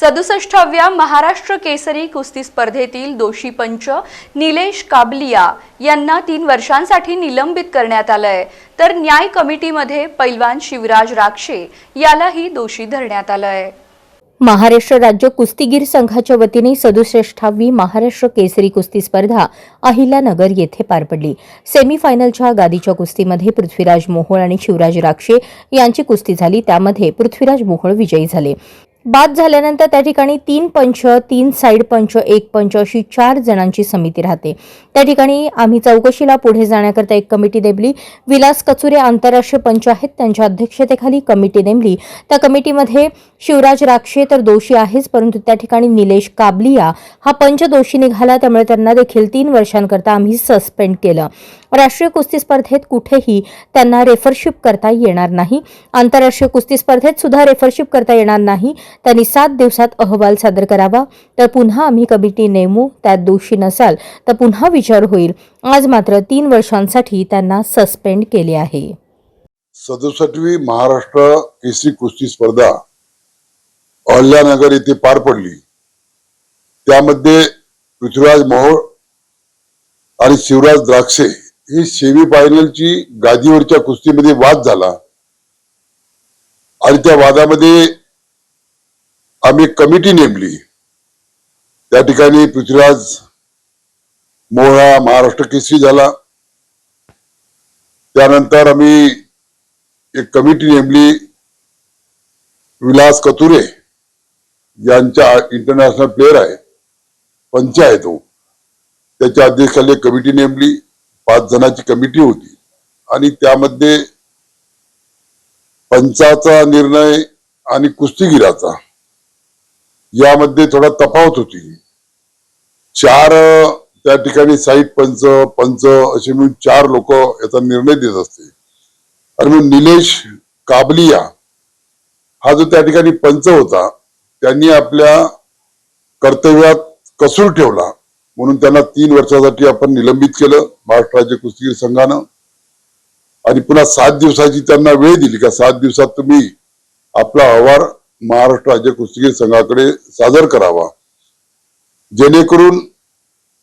सदुसष्टाव्या महाराष्ट्र केसरी कुस्ती स्पर्धेतील दोषी पंच निलेश काबलिया यांना तीन वर्षांसाठी निलंबित करण्यात आलंय. तर न्याय कमिटीमध्ये पैलवान शिवराज राक्षे यालाही दोषी धरण्यात आलंय. महाराष्ट्र राज्य कुस्तीगीर संघाच्या वतीने सदुसष्टावी महाराष्ट्र केसरी कुस्ती स्पर्धा अहिल्यानगर येथे पार पडली. सेमीफायनलच्या गादीच्या कुस्तीमध्ये पृथ्वीराज मोहोळ आणि शिवराज राक्षे यांची कुस्ती झाली. त्यामध्ये पृथ्वीराज मोहोळ विजयी झाले. बाद झाल्यानंतर त्या ठिकाणी तीन पंच तीन साईड पंच एक पंच अशी चार जणांची समिती राहते. त्या ठिकाणी आम्ही चौकशीला पुढे जाण्याकरता एक कमिटी नेमली. विलास कचुरे आंतरराष्ट्रीय पंच आहेत त्यांच्या अध्यक्षतेखाली कमिटी नेमली. त्या कमिटीमध्ये शिवराज राक्षे तर दोषी आहेच परंतु त्या ठिकाणी निलेश काबलिया हा पंच दोषी निघाला त्यामुळे त्यांना देखील तीन वर्षांकरता आम्ही सस्पेंड केलं. राष्ट्रीय कुस्ती स्पर्धेत कुठेही त्यांना रेफरशिप करता येणार नाही. आंतरराष्ट्रीय कुस्ती स्पर्धेत सुद्धा रेफरशिप करता येणार नाही. त्यांनी सात दिवसात अहवाल सादर करावा. तर पुन्हा आम्ही कमिटी नेमू त्यात दोषी नसाल तर पुन्हा विचार होईल. आज मात्र तीन वर्षांसाठी त्यांना सस्पेंड केले आहे. सदुसष्टवी महाराष्ट्र केसरी कुस्ती स्पर्धा अहल्यानगर येथे पार पडली. त्यामध्ये पृथ्वीराज मोहोळ आणि शिवराज द्राक्षे ही सेमी फायनलची गादीवरच्या कुस्तीमध्ये वाद झाला. आणि त्या वादामध्ये आम्ही एक कमिटी नेमली. त्या ठिकाणी पृथ्वीराज मोहळा महाराष्ट्र केसरी झाला. त्यानंतर आम्ही एक कमिटी नेमली. विलास कतुरे यांच्या इंटरनॅशनल प्लेअर आहे. पंच आहे तो. त्याच्या अध्यक्षाखाली एक कमिटी नेमली. पाच जणांची कमिटी होती. आणि त्यामध्ये पंचाचा निर्णय आणि कुस्तीगिराचा. यामध्ये थोडा तफावत होती. चार त्या ठिकाणी साईट पंच पंच असे मिळून चार लोक याचा निर्णय देत असते. आणि मग निलेश काबलिया हा जो त्या ठिकाणी पंच होता त्यांनी आपल्या कर्तव्यात कसूर ठेवला. म्हणून त्यांना तीन वर्षासाठी आपण निलंबित केलं महाराष्ट्र राज्य कुस्तीगीर संघानं. आणि पुन्हा सात दिवसाची त्यांना वेळ दिली का सात दिवसात तुम्ही आपला अहवाल महाराष्ट्र राज्य कुस्तीगीर संघाकडे सादर करावा. जेणेकरून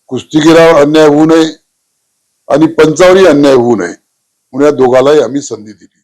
कुस्तीगीरावर अन्याय होऊ नये आणि पंचावरही अन्याय होऊ नये म्हणून या दोघालाही आम्ही संधी दिली.